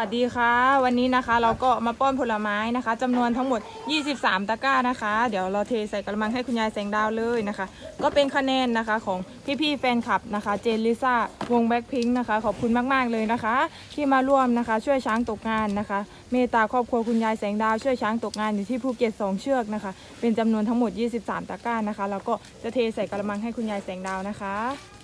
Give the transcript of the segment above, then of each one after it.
วัสดีค่ะ วันนี้นะคะเราก็มาป้อนผลไม้นะคะจำนวนทั้งหมด 23 ตะกร้านะคะ เดี๋ยวเราเทใส่กระมังให้คุณยายแสงดาวเลยนะคะ ก็เป็นคะแนนนะคะของพี่ๆแฟนคลับนะคะ เจนลิซ่าวงแบ็คพิงค์นะคะ ขอบคุณมากๆเลยนะคะ ที่มาร่วมนะคะ ช่วยช้างตกงานนะคะ เมตตาครอบครัวคุณยายแสงดาวช่วยช้างตกงานอยู่ที่ภูเก็ตสองเชือกนะคะ เป็นจำนวนทั้งหมด 23 ตะกร้านะคะแล้วก็จะเทใส่กระมังให้คุณยายแสงดาวนะคะ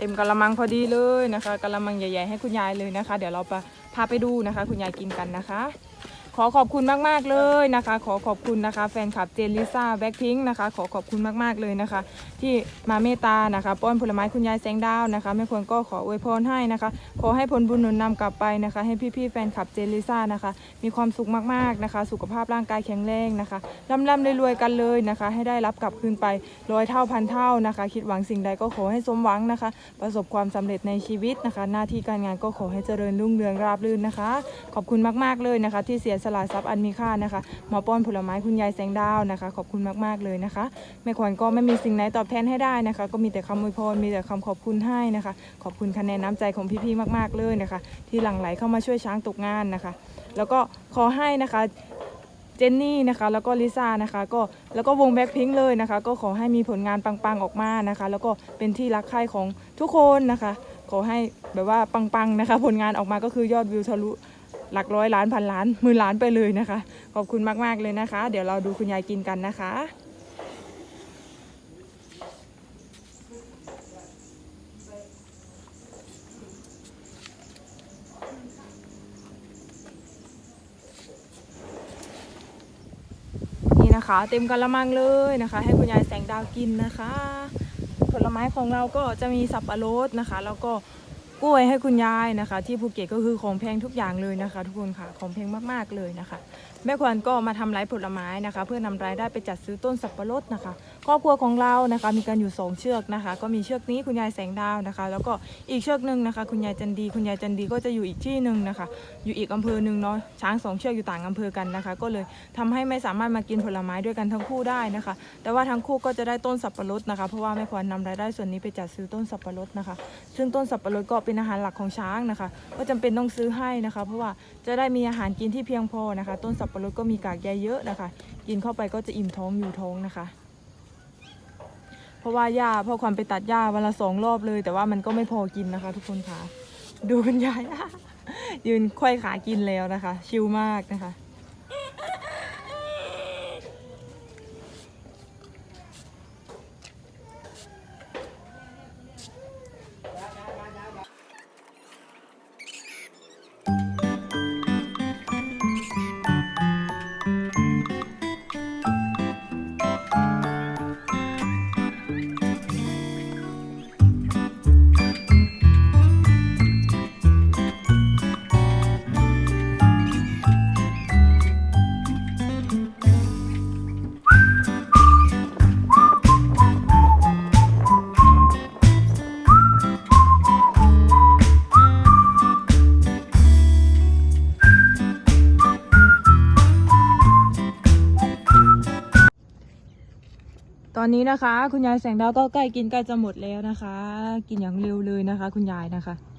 เต็มกะละมังพอดีเลยนะคะกะละมังใหญ่ ๆ ให้คุณยายเลยนะคะ เดี๋ยวเราไปพาไปดูนะคะ คุณยายกินกันนะคะ ขอขอบคุณมากๆเลยนะคะ ขอขอบคุณนะคะ แฟนคลับเจนลิซ่าแบ็คพิงค์นะคะ ขอขอบคุณมากๆเลยนะคะ ที่มาเมตตานะคะป้อนผลไม้คุณยายแสงดาวนะคะแม่ควรก็ขออวยพรให้นะคะ ขอให้ผลบุญหนุนนำกลับไปนะคะ ให้พี่ๆแฟนคลับเจนลิซ่านะคะ มีความสุขมากๆนะคะ สุขภาพร่างกายแข็งแรงนะคะร่ำๆรวยๆกันเลยนะคะ ให้ได้รับกลับคืนไปร้อยเท่าพันเท่านะคะ คิดหวังสิ่งใดก็ขอให้สมหวังนะคะ ประสบความสำเร็จในชีวิตนะคะ หน้าที่การงานก็ขอให้เจริญรุ่งเรืองราบรื่นนะคะ ขอบคุณมากๆเลยนะคะ ที่เสียสละทรัพย์อันมีค่านะคะมาป้อนผลไม้คุณยายแสงดาวนะคะ ขอบคุณมากๆเลยนะคะแม่ขวัญก็ไม่มีสิ่งไหนตอบแทนให้ได้นะคะ ก็มีแต่คำอวยพรมีแต่คำขอบคุณให้นะคะ ขอบคุณคะแนนน้ำใจของพี่ๆมากๆเลยนะคะ ที่หลั่งไหลเข้ามาช่วยช้างตกงานนะคะ แล้วก็ขอให้นะคะเจนนี่นะคะแล้วก็ลิซ่านะคะก็แล้วก็วงแบ็คพิงค์เลยนะคะ ก็ขอให้มีผลงานปังๆออกมานะคะ แล้วก็เป็นที่รักใคร่ของทุกคนนะคะ ขอให้แบบว่าปังๆนะคะ ผลงานออกมาก็คือยอดวิวทะลุ หลักร้อยล้านพันล้านหมื่นล้านไปเลยนะคะ ขอบคุณมาก ๆ เลยนะคะ เดี๋ยวเราดูคุณยายกินกันนะคะนี่นะคะเต็มกะละมังเลยนะคะ ให้คุณยายแสงดาวกินนะคะ ผลไม้ของเราก็จะมีสับปะรดนะคะ แล้วก็ กล้วยให้คุณยายนะคะ ที่ภูเก็ตก็คือของแพงทุกอย่างเลยนะคะ ทุกคนค่ะของแพงมากๆเลยนะคะ แม่ควรก็มาทำไร่ผลไม้นะคะ เพื่อนำรายได้ไปจัดซื้อต้นสับปะรดนะคะ ครอบครัวของเรานะคะมีกันอยู่สองเชือกนะคะ ก็มีเชือกนี้คุณยายแสงดาวนะคะ แล้วก็อีกเชือกหนึ่งนะคะ คุณยายจันดี คุณยายจันดีก็จะอยู่อีกที่หนึ่งนะคะ อยู่อีกอำเภอหนึ่งเนาะช้างสองเชือกอยู่ต่างอำเภอกันนะคะ ก็เลยทำให้ไม่สามารถมากินผลไม้ด้วยกันทั้งคู่ได้นะคะ แต่ว่าทั้งคู่ก็จะได้ต้นสับปะรดนะคะ เพราะว่าแม่ควรนำรายได้ส่วนนี้ไปจัดซื้อต้นสับปะรดนะคะ ซึ่งต้นสับปะรดก็เป็นอาหารหลักของช้างนะคะ ก็จำเป็นต้องซื้อให้นะคะ เพราะว่าจะได้มีอาหารกินที่เพียงพอนะคะ ต้นสับปะรดก็มีกากใยเยอะนะคะ กินเข้าไปก็จะอิ่มท้องอยู่ท้องนะคะ เพราะว่าหญ้าพ่อความไปตัดหญ้าวันละสองรอบเลย แต่ว่ามันก็ไม่พอกินนะคะ ทุกคนค่ะ ดูคุณยายยืนควยขากินแล้วนะคะ ชิลมากนะคะ อนนี้นะคะ คุณยายแสงดาวก็ใกล้กินใกล้จะหมดแล้วนะคะ กินอย่างเร็วเลยนะคะ คุณยายนะคะ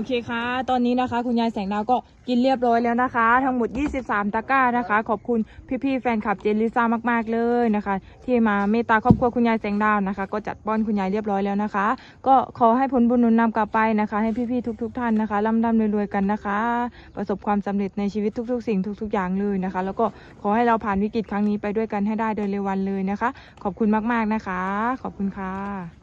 อเคค่ะ ตอนนี้นะคะ คุณยายแสงดาวก็กินเรียบร้อยแล้วนะคะ ทั้งหมด 23 ตะกร้านะคะ ขอบคุณพี่ๆแฟนคลับเจนลิซ่ามากๆเลยนะคะ ที่มาเมตตาครอบครัวคุณยายแสงดาวนะคะ ก็จัดป้อนคุณยายเรียบร้อยแล้วนะคะ ก็ขอให้ผลบุญหนุนนำกลับไปนะคะ ให้พี่ๆทุก ๆ ท่านนะคะร่ำร่ำรวยๆกันนะคะ ประสบความสำเร็จในชีวิตทุก ๆ สิ่งทุก ๆ อย่างเลยนะคะ แล้วก็ขอให้เราผ่านวิกฤตครั้งนี้ไปด้วยกันให้ได้โดยเร็ววันเลยนะคะ ขอบคุณมากๆนะคะ ขอบคุณค่ะ